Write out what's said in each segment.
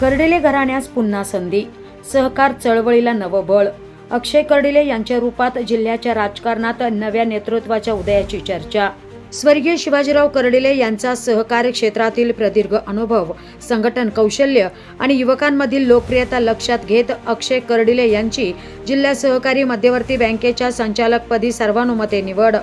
कर्डिले घराण्यास पुन्हा संधी. सहकार चळवळीला नवं बळ. अक्षय कर्डिले यांच्या रूपात जिल्ह्याच्या राजकारणात नव्या नेतृत्वाच्या उदयाची चर्चा. स्वर्गीय शिवाजीराव कर्डिले यांचा सहकार्य क्षेत्रातील प्रदीर्घ अनुभव संघटन कौशल्य आणि युवकांमधील लोकप्रियता लक्षात घेत अक्षय कर्डिले यांची जिल्हा सहकारी मध्यवर्ती बँकेच्या संचालकपदी सर्वानुमते निवड.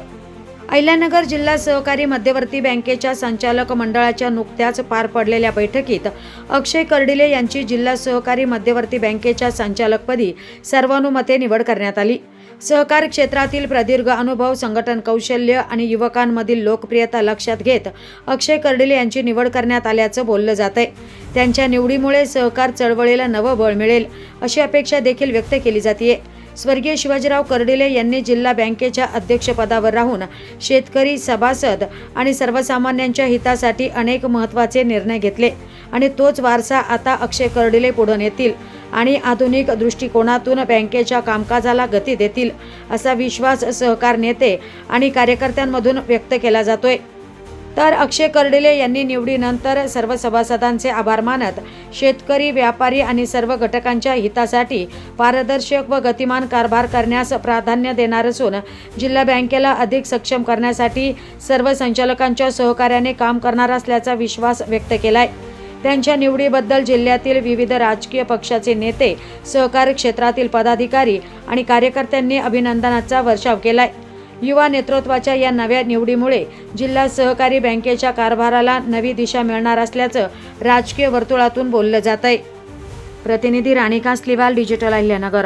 अहिल्यानगर जिल्हा सहकारी मध्यवर्ती बँकेच्या संचालक मंडळाच्या नुकत्याच पार पडलेल्या बैठकीत अक्षय कर्डिले यांची जिल्हा सहकारी मध्यवर्ती बँकेच्या संचालकपदी सर्वानुमते निवड करण्यात आली. सहकार क्षेत्रातील प्रदीर्घ अनुभव संघटन कौशल्य आणि युवकांमधील लोकप्रियता लक्षात घेत अक्षय कर्डिले यांची निवड करण्यात आल्याचं बोललं जात आहे त्यांच्या निवडीमुळे सहकार चळवळीला नवं बळ मिळेल अशी अपेक्षा देखील व्यक्त केली जाते स्वर्गीय शिवाजीराव कर्डिले यांनी जिल्हा बँकेच्या अध्यक्षपदावर राहून शेतकरी सभासद आणि सर्वसामान्यांच्या हितासाठी अनेक महत्त्वाचे निर्णय घेतले. आणि तोच वारसा आता अक्षय कर्डिले पुढे नेतील आणि आधुनिक दृष्टिकोनातून बँकेच्या कामकाजाला गती देतील असा विश्वास सहकार नेते आणि कार्यकर्त्यांमधून व्यक्त केला जातोय. तर अक्षय कर्डिले यांनी निवडीनंतर सर्व सभासदांचे आभार मानत शेतकरी व्यापारी आणि सर्व घटकांच्या हितासाठी पारदर्शक व गतिमान कारभार करण्यास प्राधान्य देणार असून जिल्हा बँकेला अधिक सक्षम करण्यासाठी सर्व संचालकांच्या सहकार्याने काम करणार असल्याचा विश्वास व्यक्त केलाय. त्यांच्या निवडीबद्दल जिल्ह्यातील विविध राजकीय पक्षाचे नेते सहकार क्षेत्रातील पदाधिकारी आणि कार्यकर्त्यांनी अभिनंदनाचा वर्षाव केलाय. युवा नेतृत्वाच्या या नव्या निवडीमुळे जिल्हा सहकारी बँकेच्या कारभाराला नवी दिशा मिळणार असल्याचं राजकीय वर्तुळातून बोललं जात आहे प्रतिनिधी राणिका स्लिवाल डिजिटल अहिल्यानगर.